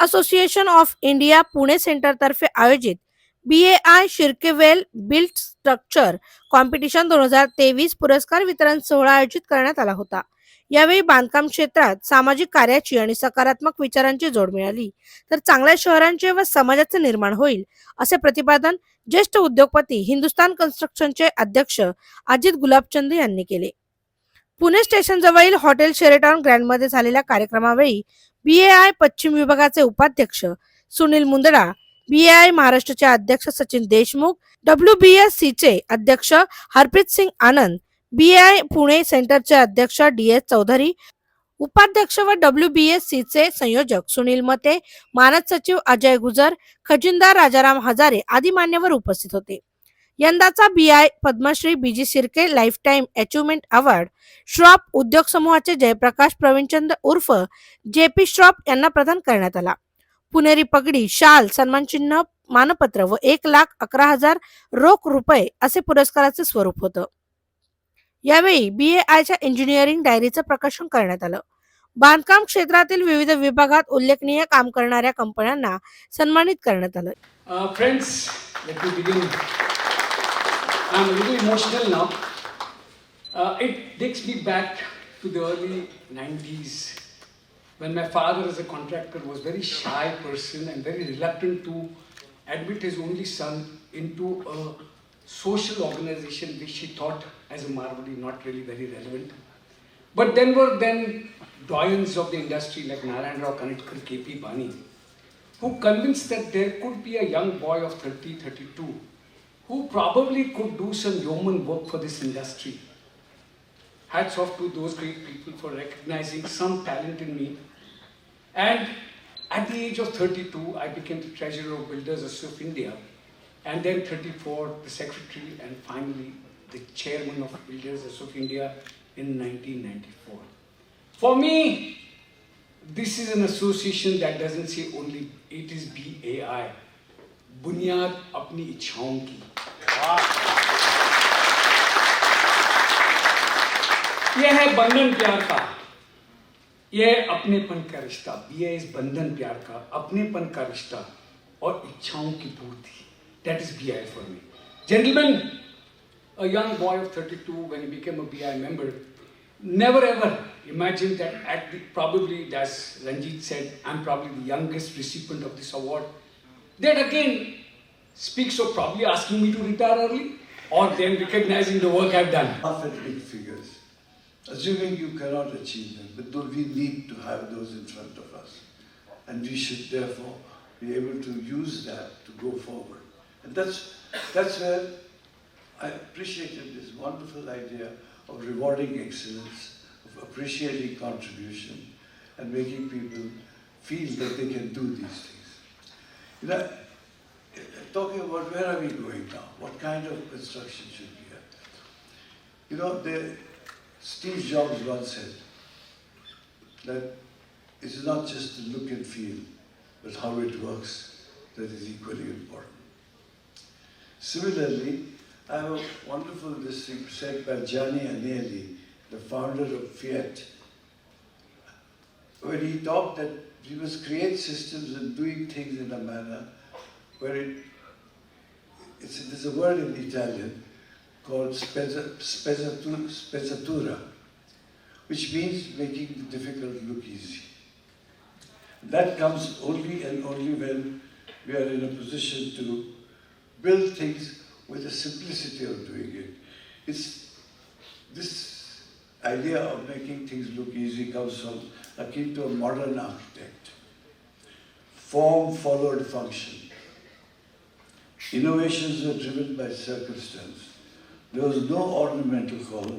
Association of India Pune सेंटरतर्फे आयोजित B A I शिर्केवेल बिल्ट स्ट्रक्चर कॉम्पिटिशन दोन हजार तेवीस पुरस्कार वितरण सोहळा आयोजित करण्यात आला होता. यावेळी बांधकाम क्षेत्रात सामाजिक कार्याची आणि सकारात्मक विचारांची जोड मिळाली. तर चांगल्या शहरांचे व समाजाचे निर्माण होईल असे प्रतिपादन ज्येष्ठ उद्योगपती हिंदुस्तान कन्स्ट्रक्शनचे अध्यक्ष अजित गुलाबचंद यांनी केले. पुणे स्टेशन जवळील हॉटेल शेरेटॉन ग्रँडमध्ये झालेल्या कार्यक्रमावेळी बीएआय पश्चिम विभागाचे उपाध्यक्ष सुनील मुंदडा बीएआय महाराष्ट्राचे अध्यक्ष Sachin Deshmukh W B S सीचे अध्यक्ष हरप्रीत सिंग आनंद बीएआय पुणे सेंटरचे अध्यक्ष डी एस चौधरी उपाध्यक्ष व डब्ल्यू बी एस सीचे संयोजक सुनील मते मानद सचिव अजय गुजर खजिनदार राजाराम हजारे आदी मान्यवर उपस्थित होते. यंदाचा BAI Padmashri BG Shirke life time achievement award Shroff उद्योग समूहाचे जयप्रकाश प्रवीणचंद उर्फ जे पी श्रॉप यांना प्रदान करण्यात आला. पुणेरी पगडी शाल सन्मानचिन्ह मानपत्र व एक लाख अकरा हजार रोख रुपये असे पुरस्काराचे स्वरूप होतं. यावेळी बी ए आयच्या इंजिनिअरिंग डायरीचं प्रकाशन करण्यात आलं. बांधकाम क्षेत्रातील विविध विभागात उल्लेखनीय काम करणाऱ्या कंपन्यांना सन्मानित करण्यात आलं. Uh, I'm a little emotional now. Uh, it takes me back to the early 90s when my father, as a contractor, was very shy person and very reluctant to admit his only son into a social organization which he thought, as a Marwadi, not really very relevant. But then were then doyens of the industry like Narayan Rao Kanetkar, K.P. Bani, who convinced that there could be a young boy of 30, 32 who probably could do some yeoman work for this industry. Hats off to those great people for recognizing some talent in me. And at the age of 32, I became the treasurer of Builders Association of India, and then 34, the secretary, and finally the chairman of Builders Association of India in 1994. For me, this is an association that doesn't say only it is BAI. बुनियाद अपनी इच्छाओं की यह है बंधन प्यार का यह है अपनेपन का रिश्ता बी इज़ बंधन प्यार का अपनेपन का रिश्ता और इच्छाओं की पूर्ति that is be I for me gentleman a young boy of 32 when he became a BI member never ever imagined that at the probably as Ranjit said I'm probably the youngest recipient of this award that again speaks of probably asking me to retire early or then recognizing the work I've done laugh at big figures, assuming you cannot achieve them, but we need to have those in front of us. And we should therefore be able to use that to go forward. And that's, that's where I appreciated this wonderful idea of rewarding excellence, of appreciating contribution, and making people feel that they can do these things. You know, talking about where are we going now? What kind of construction should we have? You know, the, Steve Jobs once said that it's not just the look and feel, but how it works that is equally important. Similarly, I have a wonderful this thing said by Gianni Agnelli, the founder of Fiat, where he talked that we must create systems and doing things in a manner where it, it's, there's a word in Italian called spezza- spezzatura, which means making the difficult look easy. That comes only and only when we are in a position to build things with the simplicity of doing it. It's this idea of making things look easy comes from akin to a modern architect. Form followed function. Innovations were driven by circumstance. There was no ornamental column.